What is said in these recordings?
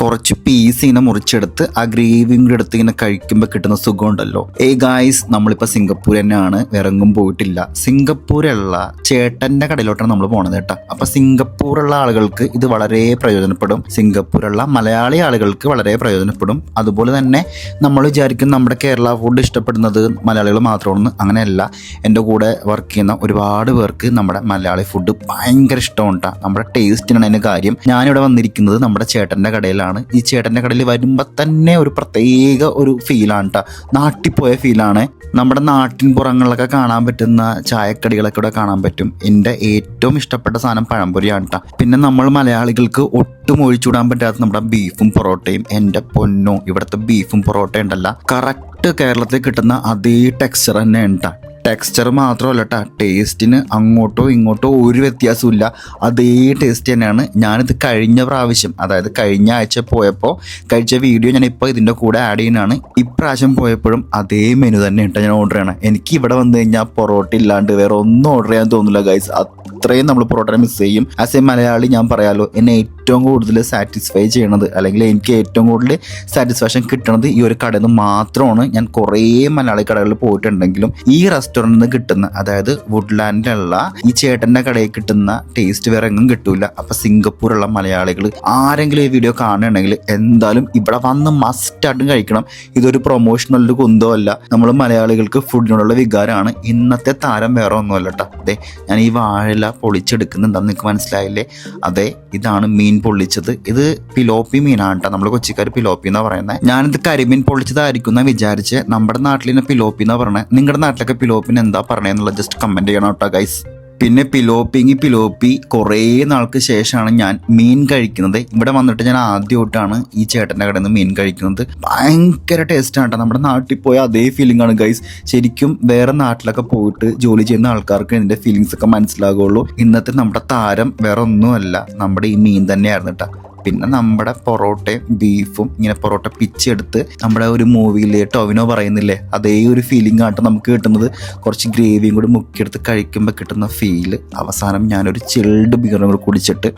കുറച്ച് പീസ് ഇങ്ങനെ മുറിച്ചെടുത്ത് ആ ഗ്രേവിയും കൂടെ എടുത്ത് ഇങ്ങനെ കഴിക്കുമ്പോൾ കിട്ടുന്ന സുഖം ഉണ്ടല്ലോ ഏ ഗായ്സ് നമ്മളിപ്പോൾ സിംഗപ്പൂർ തന്നെയാണ്. ഇറങ്ങും പോയിട്ടില്ല. സിംഗപ്പൂരുള്ള ചേട്ടന്റെ കടയിലോട്ടാണ് നമ്മൾ പോണത് കേട്ടോ. അപ്പോൾ സിംഗപ്പൂരുള്ള ആളുകൾക്ക് ഇത് വളരെ പ്രയോജനപ്പെടും. സിംഗപ്പൂരുള്ള മലയാളി ആളുകൾക്ക് വളരെ പ്രയോജനപ്പെടും. അതുപോലെ തന്നെ നമ്മൾ വിചാരിക്കും നമ്മുടെ കേരള ഫുഡ് ഇഷ്ടപ്പെടുന്നത് മലയാളികൾ മാത്രമാണെന്ന് അങ്ങനെയല്ല. എന്റെ കൂടെ വർക്ക് ചെയ്യുന്ന ഒരുപാട് പേർക്ക് നമ്മുടെ മലയാളി ഫുഡ് ഭയങ്കര ഇഷ്ടമാണ് കേട്ടോ. നമ്മുടെ ടേസ്റ്റിനാണ് അതിന്റെ കാര്യം. ഞാനിവിടെ വന്നിരിക്കുന്നത് നമ്മുടെ ചേട്ടന്റെ കടയിലാണ്. ഈ ചേട്ടന്റെ കടയിൽ വരുമ്പോൾ തന്നെ ഒരു പ്രത്യേക ഒരു ഫീലാണ് കേട്ടോ നാട്ടിൽ പോയ ഫീലാണ് നമ്മുടെ നാട്ടിൻ പുറങ്ങളിലൊക്കെ കാണാൻ പറ്റുന്ന ചായക്കടികളൊക്കെ ഇവിടെ കാണാൻ പറ്റും. എന്റെ ഏറ്റവും ഇഷ്ടപ്പെട്ട സാധനം പഴംപൊരിയാണ് കേട്ടോ പിന്നെ നമ്മൾ മലയാളികൾക്ക് ഒട്ടും ഒഴിച്ചുവിടാൻ പറ്റാത്ത നമ്മുടെ ബീഫും പൊറോട്ടയും. എന്റെ പൊന്നോ ഇവിടുത്തെ ബീഫും പൊറോട്ടയും ഉണ്ടല്ല. കറക്റ്റ് കേരളത്തിൽ കിട്ടുന്ന അതേ ടെക്സ്ചർ തന്നെ ഉണ്ട് ടെക്സ്ചർ മാത്രമല്ല കേട്ടോ ടേസ്റ്റിന് അങ്ങോട്ടോ ഇങ്ങോട്ടോ ഒരു വ്യത്യാസമില്ല അതേ ടേസ്റ്റ് തന്നെയാണ്. ഞാനിത് കഴിഞ്ഞ പ്രാവശ്യം അതായത് കഴിഞ്ഞ ആഴ്ച പോയപ്പോൾ കഴിച്ച വീഡിയോ ഞാൻ ഇപ്പോൾ ഇതിന്റെ കൂടെ ആഡ് ചെയ്യുന്നതാണ്. ഇപ്രാവശ്യം പോയപ്പോഴും അതേ മെനു തന്നെ കേട്ടോ ഞാൻ ഓർഡർ ചെയ്യണം. എനിക്ക് ഇവിടെ വന്നു കഴിഞ്ഞാൽ പൊറോട്ട ഇല്ലാണ്ട് വേറെ ഒന്നും ഓർഡർ ചെയ്യാൻ തോന്നില്ല ഗൈസ് അത്രയും നമ്മൾ പ്രോഗ്രാം മിസ് ചെയ്യും. ആസ് എ മലയാളി ഞാൻ പറയാലോ എന്നെ ഏറ്റവും കൂടുതൽ സാറ്റിസ്ഫൈ ചെയ്യണത് അല്ലെങ്കിൽ എനിക്ക് ഏറ്റവും കൂടുതൽ സാറ്റിസ്ഫാക്ഷൻ കിട്ടണത് ഈ ഒരു കടയിൽ നിന്ന് മാത്രമാണ് ഞാൻ കുറേ മലയാളി കടകളിൽ പോയിട്ടുണ്ടെങ്കിലും ഈ റെസ്റ്റോറന്റിൽ നിന്ന് കിട്ടുന്ന അതായത് വുഡ്ലാൻഡിലുള്ള ഈ ചേട്ടന്റെ കടയിൽ കിട്ടുന്ന ടേസ്റ്റ് വേറെ എങ്ങും കിട്ടൂല. അപ്പം സിംഗപ്പൂരുള്ള മലയാളികൾ ആരെങ്കിലും ഈ വീഡിയോ കാണുകയാണെങ്കിൽ എന്തായാലും ഇവിടെ വന്ന് മസ്റ്റായിട്ടും കഴിക്കണം. ഇതൊരു പ്രൊമോഷണൽ കുന്തോ അല്ല. നമ്മൾ മലയാളികൾക്ക് ഫുഡിനോടുള്ള വികാരമാണ്. ഇന്നത്തെ താരം വേറെ ഒന്നുമല്ല കേട്ടോ അതെ ഞാൻ ഈ വാഴല പൊളിച്ചെടുക്കുന്നുണ്ടെന്ന് നിങ്ങൾക്ക് മനസ്സിലായില്ലേ? അതെ ഇതാണ് മീൻ പൊള്ളിച്ചത്. ഇത് പിലോപ്പി മീനാണ് കേട്ടോ. നമ്മൾ കൊച്ചിക്കാർ പിലോപ്പി എന്നാ പറയുന്നത് ഞാനിത് കരിമീൻ പൊള്ളിച്ചതായിരിക്കും എന്ന് വിചാരിച്ച്. നമ്മുടെ നാട്ടിൽ പിലോപ്പി എന്നാ പറയുന്നത് നിങ്ങളുടെ നാട്ടിലൊക്കെ പിലോപ്പിന് എന്താ പറയണെന്നുള്ളത് ജസ്റ്റ് കമന്റ് ചെയ്യണം കേട്ടോ ഗൈസ് പിന്നെ പിലോപ്പിങ്ങി പിലോപ്പി കുറേ നാൾക്ക് ശേഷമാണ് ഞാൻ മീൻ കഴിക്കുന്നത്. ഇവിടെ വന്നിട്ട് ഞാൻ ആദ്യമായിട്ടാണ് ഈ ചേട്ടന്റെ കടയിൽ നിന്ന് മീൻ കഴിക്കുന്നത്. ഭയങ്കര ടേസ്റ്റാണ് കേട്ടോ നമ്മുടെ നാട്ടിൽ പോയ അതേ ഫീലിംഗ് ആണ് ഗൈസ് ശരിക്കും വേറെ നാട്ടിലൊക്കെ പോയിട്ട് ജോലി ചെയ്യുന്ന ആൾക്കാർക്ക് ഇതിന്റെ ഫീലിങ്സ് ഒക്കെ മനസ്സിലാകുള്ളൂ ഇന്നത്തെ നമ്മുടെ താരം വേറെ ഒന്നുമല്ല നമ്മുടെ ഈ മീൻ തന്നെയായിരുന്നു കേട്ടോ പിന്നെ നമ്മുടെ പൊറോട്ടയും ബീഫും ഇങ്ങനെ പൊറോട്ട പിച്ചെടുത്ത് നമ്മുടെ ഒരു മൂവിയിൽ ടൊവിനോ പറയുന്നില്ലേ? അതേ ഒരു ഫീലിംഗ് ആയിട്ട് നമുക്ക് കിട്ടുന്നത്. കുറച്ച് ഗ്രേവിയും കൂടി മുക്കിയെടുത്ത് കഴിക്കുമ്പോൾ കിട്ടുന്ന ഫീൽ അവസാനം ഞാനൊരു ചിൽഡ് ബിയറും കൂടി കുടിച്ചിട്ട്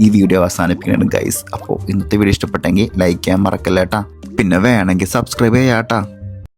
ഈ വീഡിയോ അവസാനിപ്പിക്കുന്നുണ്ട് ഗൈസ് അപ്പോൾ ഇന്നത്തെ വീഡിയോ ഇഷ്ടപ്പെട്ടെങ്കിൽ ലൈക്ക് ചെയ്യാൻ മറക്കല്ലേട്ടാ. പിന്നെ വേണമെങ്കിൽ സബ്സ്ക്രൈബ് ചെയ്യാട്ടാ.